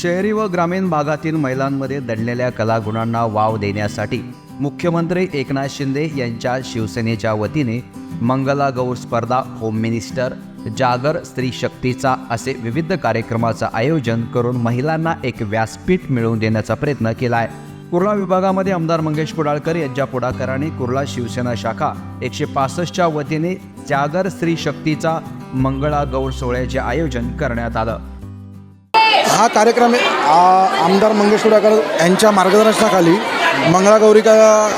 शहरी व ग्रामीण भागातील महिलांमध्ये दडलेल्या कलागुणांना वाव देण्यासाठी मुख्यमंत्री एकनाथ शिंदे यांच्या शिवसेनेच्या वतीने मंगला गौर स्पर्धा होम मिनिस्टर जागर स्त्री शक्तीचा असे विविध कार्यक्रमाचं आयोजन करून महिलांना एक व्यासपीठ मिळवून देण्याचा प्रयत्न केला आहे कुर्ला विभागामध्ये आमदार मंगेश कुडाळकर यांच्या पुढाकाराने कुर्ला शिवसेना शाखा एकशे पासष्टच्या वतीने जागर स्त्री शक्तीचा मंगळा गौर सोहळ्याचे आयोजन करण्यात आलं. हा कार्यक्रम आमदार मंगेश कुडाकर यांच्या मार्गदर्शनाखाली मंगळागौरीका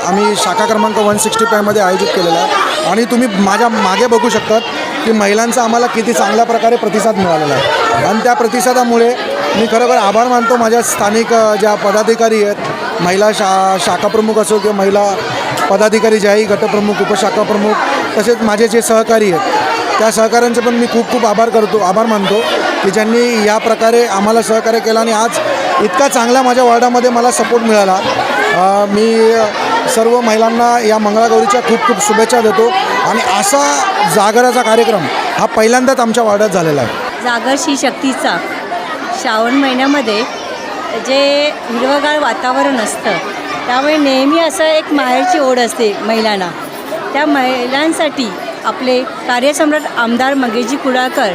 आम्ही शाखा क्रमांक वन सिक्स्टी फायमध्ये आयोजित केलेला आहे. आणि तुम्ही माझ्या मागे बघू शकतात की महिलांचा आम्हाला किती चांगल्या प्रकारे प्रतिसाद मिळालेला आहे. आणि त्या प्रतिसादामुळे मी खरोखर आभार मानतो. माझ्या स्थानिक ज्या पदाधिकारी आहेत महिला शा शाखाप्रमुख असो किंवा महिला पदाधिकारी ज्याही गटप्रमुख उपशाखा प्रमुख तसेच माझे जे सहकारी आहेत त्या सहकाऱ्यांचे पण मी खूप खूप आभार करतो आभार मानतो. की ज्यांनी या प्रकारे आम्हाला सहकार्य केलं आणि आज इतका चांगला माझ्या वॉर्डामध्ये मला सपोर्ट मिळाला. मी सर्व महिलांना या मंगळागौरीच्या खूप खूप शुभेच्छा देतो आणि असा जागराचा कार्यक्रम हा पहिल्यांदाच आमच्या वॉर्डात झालेला आहे. जागर श्री शक्तीचा श्रावण महिन्यामध्ये जे हिरवगाळ वातावरण असतं त्यामुळे नेहमी असं एक माहेरची ओढ असते महिलांना. त्या महिलांसाठी आपले कार्यसम्राट आमदार मंगेशजी कुडाळकर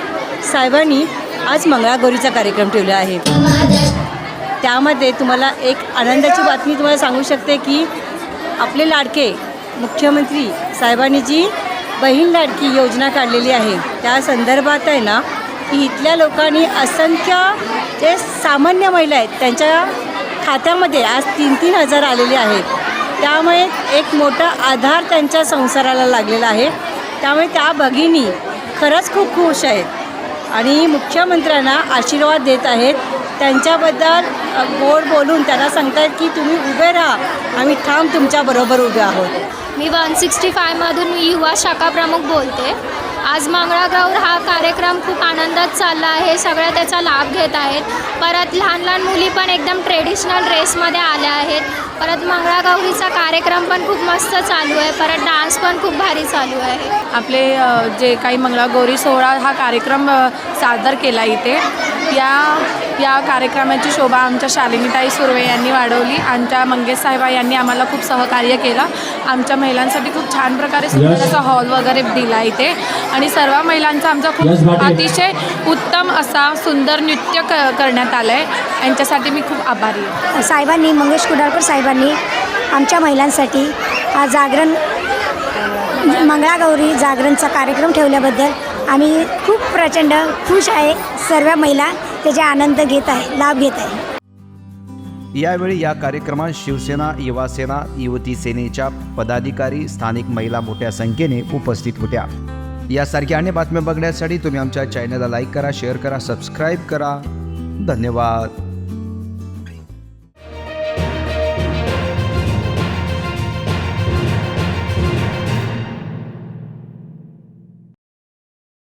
साहेबांनी आज मंगळागौरीचा कार्यक्रम ठेवला आहे. त्यामध्ये तुम्हाला एक आनंदाची बातमी तुम्हाला सांगू शकते की आपले लाडके मुख्यमंत्री साहेबांनी जी बहीण लाडकी योजना काढलेली आहे त्या संदर्भात आहे ना की इथल्या लोकांनी असंख्य जे सामान्य महिला आहेत त्यांच्या खात्यामध्ये आज तीन तीन हजार आलेले आहेत. त्यामुळे एक मोठा आधार त्यांच्या संसाराला लागलेला आहे. त्यामुळे त्या भगिनी खरंच खूप खुश आहेत. आणि मुख्यमंत्र्यांना आशीर्वाद देत आहेत. त्यांच्याबद्दल गोड बोलून त्यांना सांगतायत की तुम्ही उभे राहा. आम्ही ठाम तुमच्याबरोबर उभे आहोत. मी वन सिक्स्टी फायमधून युवा शाखा प्रमुख बोलते. आज मंगळागौर हा कार्यक्रम खूप आनंदात चालला आहे. सगळ्या त्याचा लाभ घेत आहेत. परत लहान लहान मुली पण एकदम ट्रेडिशनल ड्रेसमध्ये आल्या आहेत. परत मंगळागौरीचा कार्यक्रम पण खूप मस्त चालू आहे. परत डान्स पण खूप भारी चालू आहे. आपले जे काही मंगळागौरी सोहळा हा कार्यक्रम सादर केला इथे. या या कार्यक्रमाची शोभा आमच्या शालिनीताई सुर्वे यांनी वाढवली. आमच्या मंगेश साहेबा यांनी आम्हाला खूप सहकार्य केलं. आमच्या महिलांसाठी खूप छान प्रकारे सुंदर असा हॉल वगैरे दिला इथे. आणि सर्व महिलांचा आमचा खूप अतिशय उत्तम असा सुंदर नृत्य क करण्यात आलं आहे यांच्यासाठी मी खूप आभारी आहे. साहेबांनी मंगेश कुडाळकर साहेबांनी आमच्या महिलांसाठी हा जागरण मंगळागौरी जागरणचा कार्यक्रम ठेवल्याबद्दल आम्ही खूप प्रचंड खुश आहे. सर्व महिला त्याचा आनंद घेत आहे लाभ घेत आहे. यावेळी या कार्यक्रमात शिवसेना युवासेना युवती सेनेच्या पदाधिकारी स्थानिक महिला मोठ्या संख्येने उपस्थित होत्या. यासारख्या अन्य बातम्या बघण्यासाठी तुम्ही आमच्या चॅनलला लाईक करा शेअर करा सबस्क्राईब करा. धन्यवाद.